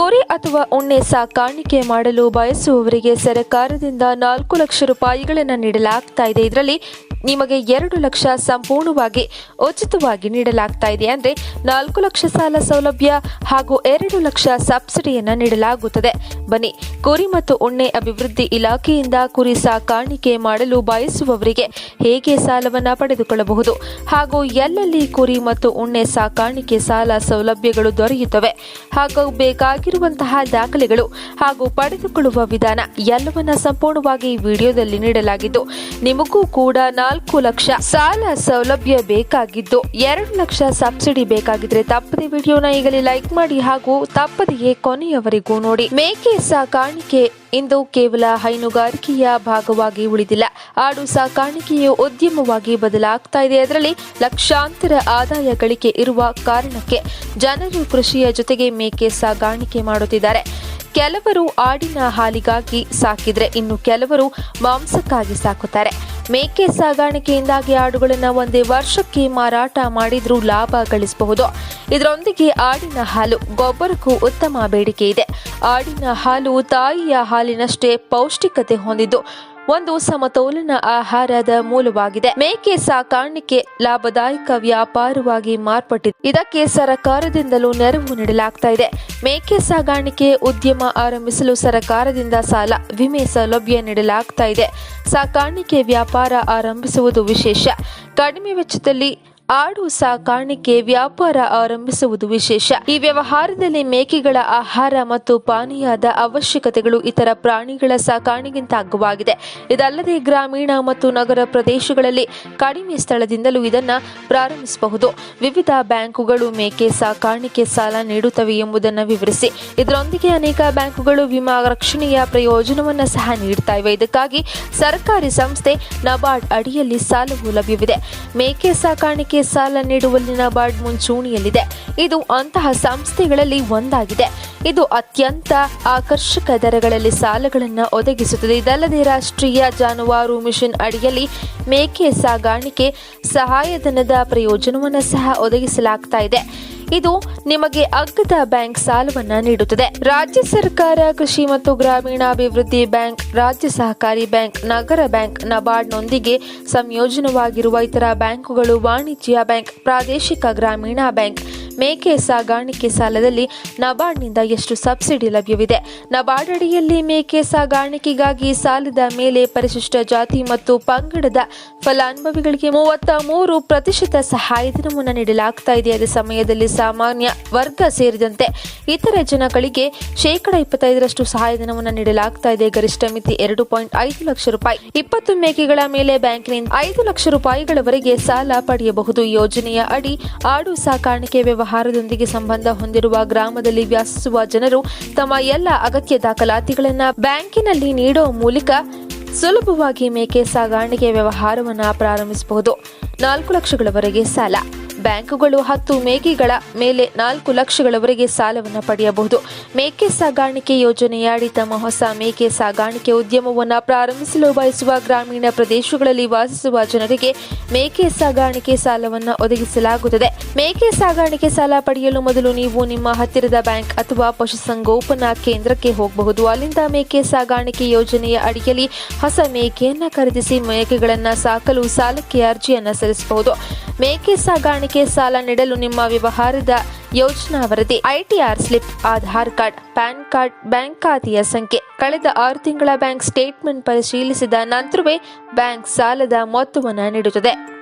ಕುರಿ ಅಥವಾ ಉಣ್ಣೆ ಸಾಕಾಣಿಕೆ ಮಾಡಲು ಬಯಸುವವರಿಗೆ ಸರ್ಕಾರದಿಂದ ನಾಲ್ಕು ಲಕ್ಷ ರೂಪಾಯಿಗಳನ್ನು ನೀಡಲಾಗ್ತಾ ಇದೆ. ಇದರಲ್ಲಿ ನಿಮಗೆ ಎರಡು ಲಕ್ಷ ಸಂಪೂರ್ಣವಾಗಿ ಉಚಿತವಾಗಿ ನೀಡಲಾಗ್ತಾ ಇದೆ ಅಂದ್ರೆ ನಾಲ್ಕು ಲಕ್ಷ ಸಾಲ ಸೌಲಭ್ಯ ಹಾಗೂ ಎರಡು ಲಕ್ಷ ಸಬ್ಸಿಡಿಯನ್ನು ನೀಡಲಾಗುತ್ತದೆ. ಬನ್ನಿ, ಕುರಿ ಮತ್ತು ಉಣ್ಣೆ ಅಭಿವೃದ್ಧಿ ಇಲಾಖೆಯಿಂದ ಕುರಿ ಸಾಕಾಣಿಕೆ ಮಾಡಲು ಬಯಸುವವರಿಗೆ ಹೇಗೆ ಸಾಲವನ್ನು ಪಡೆದುಕೊಳ್ಳಬಹುದು? ಹಾಗೂ ಎಲ್ಲೆಲ್ಲಿ ಕುರಿ ಮತ್ತು ಉಣ್ಣೆ ಸಾಕಾಣಿಕೆ ಸಾಲ ಸೌಲಭ್ಯಗಳು ದೊರೆಯುತ್ತವೆ? ಹಾಗೂ ಬೇಕಾಗಿರುವಂತಹ ದಾಖಲೆಗಳು ಹಾಗೂ ಪಡೆದುಕೊಳ್ಳುವ ವಿಧಾನ ಎಲ್ಲವನ್ನ ಸಂಪೂರ್ಣವಾಗಿ ವಿಡಿಯೋದಲ್ಲಿ ನೀಡಲಾಗಿದ್ದು, ನಿಮಗೂ ಕೂಡ ನಾಲ್ಕು ಲಕ್ಷ ಸಾಲ ಸೌಲಭ್ಯ ಬೇಕಾಗಿದ್ದು, ಎರಡು ಲಕ್ಷ ಸಬ್ಸಿಡಿ ಬೇಕಾಗಿದ್ರೆ ತಪ್ಪದೆ ವಿಡಿಯೋನ ಈಗಲೇ ಲೈಕ್ ಮಾಡಿ ಹಾಗೂ ತಪ್ಪದೆಯೇ ಕೊನೆಯವರೆಗೂ ನೋಡಿ. ಮೇಕೆ ಸಾಕಾಣಿಕೆ ಇಂದು ಕೇವಲ ಹೈನುಗಾರಿಕೆಯ ಭಾಗವಾಗಿ ಉಳಿದಿಲ್ಲ. ಆಡು ಸಾಕಾಣಿಕೆಯು ಉದ್ಯಮವಾಗಿ ಬದಲಾಗ್ತಾ ಇದೆ. ಅದರಲ್ಲಿ ಲಕ್ಷಾಂತರ ಆದಾಯ ಗಳಿಕೆ ಇರುವ ಕಾರಣಕ್ಕೆ ಜನರು ಕೃಷಿಯ ಜೊತೆಗೆ ಮೇಕೆ ಸಾಗಾಣಿಕೆ ಮಾಡುತ್ತಿದ್ದಾರೆ. ಕೆಲವರು ಆಡಿನ ಹಾಲಿಗಾಗಿ ಸಾಕಿದ್ರೆ ಇನ್ನು ಕೆಲವರು ಮಾಂಸಕ್ಕಾಗಿ ಸಾಕುತ್ತಾರೆ. ಮೇಕೆ ಸಾಗಾಣಿಕೆಯಿಂದಾಗಿ ಆಡುಗಳನ್ನು ಒಂದೇ ವರ್ಷಕ್ಕೆ ಮಾರಾಟ ಮಾಡಿದರೂ ಲಾಭ ಗಳಿಸಬಹುದು. ಇದರೊಂದಿಗೆ ಆಡಿನ ಹಾಲು, ಗೊಬ್ಬರಕ್ಕೂ ಉತ್ತಮ ಬೇಡಿಕೆ ಇದೆ. ಆಡಿನ ಹಾಲು ತಾಯಿಯ ಹಾಲಿನಷ್ಟೇ ಪೌಷ್ಟಿಕತೆ ಹೊಂದಿದ್ದು ಒಂದು ಸಮತೋಲನ ಆಹಾರದ ಮೂಲವಾಗಿದೆ. ಮೇಕೆ ಸಾಕಾಣಿಕೆ ಲಾಭದಾಯಕ ವ್ಯಾಪಾರವಾಗಿ ಮಾರ್ಪಟ್ಟಿದೆ. ಇದಕ್ಕೆ ಸರಕಾರದಿಂದಲೂ ನೆರವು ನೀಡಲಾಗ್ತಾ ಇದೆ. ಮೇಕೆ ಸಾಗಾಣಿಕೆ ಉದ್ಯಮ ಆರಂಭಿಸಲು ಸರಕಾರದಿಂದ ಸಾಲ, ವಿಮೆ ಸೌಲಭ್ಯ ನೀಡಲಾಗ್ತಾ ಇದೆ. ಸಾಕಾಣಿಕೆ ವ್ಯಾಪಾರ ಆರಂಭಿಸುವುದು ವಿಶೇಷ. ಕಡಿಮೆ ವೆಚ್ಚದಲ್ಲಿ ಆಡು ಸಾಕಾಣಿಕೆ ವ್ಯಾಪಾರ ಆರಂಭಿಸುವುದು ವಿಶೇಷ. ಈ ವ್ಯವಹಾರದಲ್ಲಿ ಮೇಕೆಗಳ ಆಹಾರ ಮತ್ತು ಪಾನೀಯದ ಅವಶ್ಯಕತೆಗಳು ಇತರ ಪ್ರಾಣಿಗಳ ಸಾಕಾಣಿಕೆಗಿಂತ ಅಗ್ಗವಾಗಿದೆ. ಇದಲ್ಲದೆ ಗ್ರಾಮೀಣ ಮತ್ತು ನಗರ ಪ್ರದೇಶಗಳಲ್ಲಿ ಕಡಿಮೆ ಸ್ಥಳದಿಂದಲೂ ಇದನ್ನು ಪ್ರಾರಂಭಿಸಬಹುದು. ವಿವಿಧ ಬ್ಯಾಂಕುಗಳು ಮೇಕೆ ಸಾಕಾಣಿಕೆ ಸಾಲ ನೀಡುತ್ತವೆ ಎಂಬುದನ್ನು ವಿವರಿಸಿ. ಇದರೊಂದಿಗೆ ಅನೇಕ ಬ್ಯಾಂಕುಗಳು ವಿಮಾ ರಕ್ಷಣೆಯ ಪ್ರಯೋಜನವನ್ನು ಸಹ ನೀಡ್ತಾ ಇವೆ. ಇದಕ್ಕಾಗಿ ಸರ್ಕಾರಿ ಸಂಸ್ಥೆ ನಬಾರ್ಡ್ ಅಡಿಯಲ್ಲಿ ಸಾಲವು ಲಭ್ಯವಿದೆ. ಮೇಕೆ ಸಾಕಾಣಿಕೆ ಸಾಲ ನೀಡುವಲ್ಲಿನ ಬಾರ್ಡ್ ಮುಂಚೂಣಿಯಲ್ಲಿದೆ. ಇದು ಅಂತಹ ಸಂಸ್ಥೆಗಳಲ್ಲಿ ಒಂದಾಗಿದೆ. ಇದು ಅತ್ಯಂತ ಆಕರ್ಷಕ ದರಗಳಲ್ಲಿ ಸಾಲಗಳನ್ನು ಒದಗಿಸುತ್ತದೆ. ಇದಲ್ಲದೆ ರಾಷ್ಟ್ರೀಯ ಜಾನುವಾರು ಮಿಷನ್ ಅಡಿಯಲ್ಲಿ ಮೇಕೆ ಸಾಗಾಣಿಕೆ ಸಹಾಯಧನದ ಪ್ರಯೋಜನವನ್ನು ಸಹ ಒದಗಿಸಲಾಗ್ತಾ ಇದೆ. ಇದು ನಿಮಗೆ ಅಗ್ಗದ ಬ್ಯಾಂಕ್ ಸಾಲವನ್ನ ನೀಡುತ್ತದೆ. ರಾಜ್ಯ ಸರ್ಕಾರ, ಕೃಷಿ ಮತ್ತು ಗ್ರಾಮೀಣಾಭಿವೃದ್ಧಿ ಬ್ಯಾಂಕ್, ರಾಜ್ಯ ಸಹಕಾರಿ ಬ್ಯಾಂಕ್, ನಗರ ಬ್ಯಾಂಕ್, ನಬಾರ್ಡ್ನೊಂದಿಗೆ ಸಂಯೋಜನವಾಗಿರುವ ಇತರ ಬ್ಯಾಂಕುಗಳು ವಾಣಿಜ್ಯ ಬ್ಯಾಂಕ್, ಪ್ರಾದೇಶಿಕ ಗ್ರಾಮೀಣ ಬ್ಯಾಂಕ್ ಮೇಕೆ ಸಾಗಾಣಿಕೆ ಸಾಲದಲ್ಲಿ ನಬಾರ್ಡ್ನಿಂದ ಎಷ್ಟು ಸಬ್ಸಿಡಿ ಲಭ್ಯವಿದೆ? ನಬಾರ್ಡ್ ಅಡಿಯಲ್ಲಿ ಮೇಕೆ ಸಾಗಾಣಿಕೆಗಾಗಿ ಸಾಲದ ಮೇಲೆ ಪರಿಶಿಷ್ಟ ಜಾತಿ ಮತ್ತು ಪಂಗಡದ ಫಲಾನುಭವಿಗಳಿಗೆ ಮೂವತ್ತ ಮೂರು ಪ್ರತಿಶತ ಸಹಾಯಧನವನ್ನು ನೀಡಲಾಗ್ತಾ ಇದೆ. ಅದೇ ಸಮಯದಲ್ಲಿ ಸಾಮಾನ್ಯ ವರ್ಗ ಸೇರಿದಂತೆ ಇತರ ಜನಗಳಿಗೆ ಶೇಕಡ ಇಪ್ಪತ್ತೈದರಷ್ಟು ಸಹಾಯಧನವನ್ನು ನೀಡಲಾಗ್ತಾ ಇದೆ. ಗರಿಷ್ಠ ಮಿತಿ ಎರಡು ಪಾಯಿಂಟ್ ಐದು ಲಕ್ಷ ರೂಪಾಯಿ. ಇಪ್ಪತ್ತು ಮೇಕೆಗಳ ಮೇಲೆ ಬ್ಯಾಂಕ್ನಿಂದ ಐದು ಲಕ್ಷ ರೂಪಾಯಿಗಳವರೆಗೆ ಸಾಲ ಪಡೆಯಬಹುದು. ಯೋಜನೆಯ ಅಡಿ ಆಡು ಸಾಕಾಣಿಕೆ ವ್ಯವಹಾರದೊಂದಿಗೆ ಸಂಬಂಧ ಹೊಂದಿರುವ ಗ್ರಾಮದಲ್ಲಿ ವ್ಯಾಸಿಸುವ ಜನರು ತಮ್ಮ ಎಲ್ಲ ಅಗತ್ಯ ದಾಖಲಾತಿಗಳನ್ನು ಬ್ಯಾಂಕಿನಲ್ಲಿ ನೀಡುವ ಮೂಲಕ ಸುಲಭವಾಗಿ ಮೇಕೆ ಸಾಗಾಣಿಕೆ ವ್ಯವಹಾರವನ್ನು ಪ್ರಾರಂಭಿಸಬಹುದು. ನಾಲ್ಕು ಲಕ್ಷಗಳವರೆಗೆ ಸಾಲ. ಬ್ಯಾಂಕುಗಳು ಹತ್ತು ಮೇಕೆಗಳ ಮೇಲೆ ನಾಲ್ಕು ಲಕ್ಷಗಳವರೆಗೆ ಸಾಲವನ್ನು ಪಡೆಯಬಹುದು. ಮೇಕೆ ಸಾಗಾಣಿಕೆ ಯೋಜನೆಯಡಿ ತಮ್ಮ ಹೊಸ ಮೇಕೆ ಸಾಗಾಣಿಕೆ ಉದ್ಯಮವನ್ನು ಪ್ರಾರಂಭಿಸಲು ಬಯಸುವ ಗ್ರಾಮೀಣ ಪ್ರದೇಶಗಳಲ್ಲಿ ವಾಸಿಸುವ ಜನರಿಗೆ ಮೇಕೆ ಸಾಗಾಣಿಕೆ ಸಾಲವನ್ನು ಒದಗಿಸಲಾಗುತ್ತದೆ. ಮೇಕೆ ಸಾಗಾಣಿಕೆ ಸಾಲ ಪಡೆಯಲು ಮೊದಲು ನೀವು ನಿಮ್ಮ ಹತ್ತಿರದ ಬ್ಯಾಂಕ್ ಅಥವಾ ಪಶುಸಂಗೋಪನಾ ಕೇಂದ್ರಕ್ಕೆ ಹೋಗಬಹುದು. ಅಲ್ಲಿಂದ ಮೇಕೆ ಸಾಗಾಣಿಕೆ ಯೋಜನೆಯ ಅಡಿಯಲ್ಲಿ ಹೊಸ ಮೇಕೆಯನ್ನು ಖರೀದಿಸಿ ಮೇಕೆಗಳನ್ನು ಸಾಕಲು ಸಾಲಕ್ಕೆ ಅರ್ಜಿಯನ್ನು ಸಲ್ಲಿಸಬಹುದು. ಮೇಕೆ ಸಾಗಾಣಿಕೆ ಸಾಲ ನೀಡಲು ನಿಮ್ಮ ವ್ಯವಹಾರದ ಯೋಜನಾ ವರದಿ ITR slip, Aadhaar card, PAN card, bank ಖಾತೆಯ ಸಂಖ್ಯೆ. ಕಳೆದ ಆರು ತಿಂಗಳ ಬ್ಯಾಂಕ್ ಸ್ಟೇಟ್ಮೆಂಟ್ ಪರಿಶೀಲಿಸಿದ ನಂತರವೇ ಬ್ಯಾಂಕ್ ಸಾಲದ ಮೊತ್ತವನ್ನು ನೀಡುತ್ತದೆ.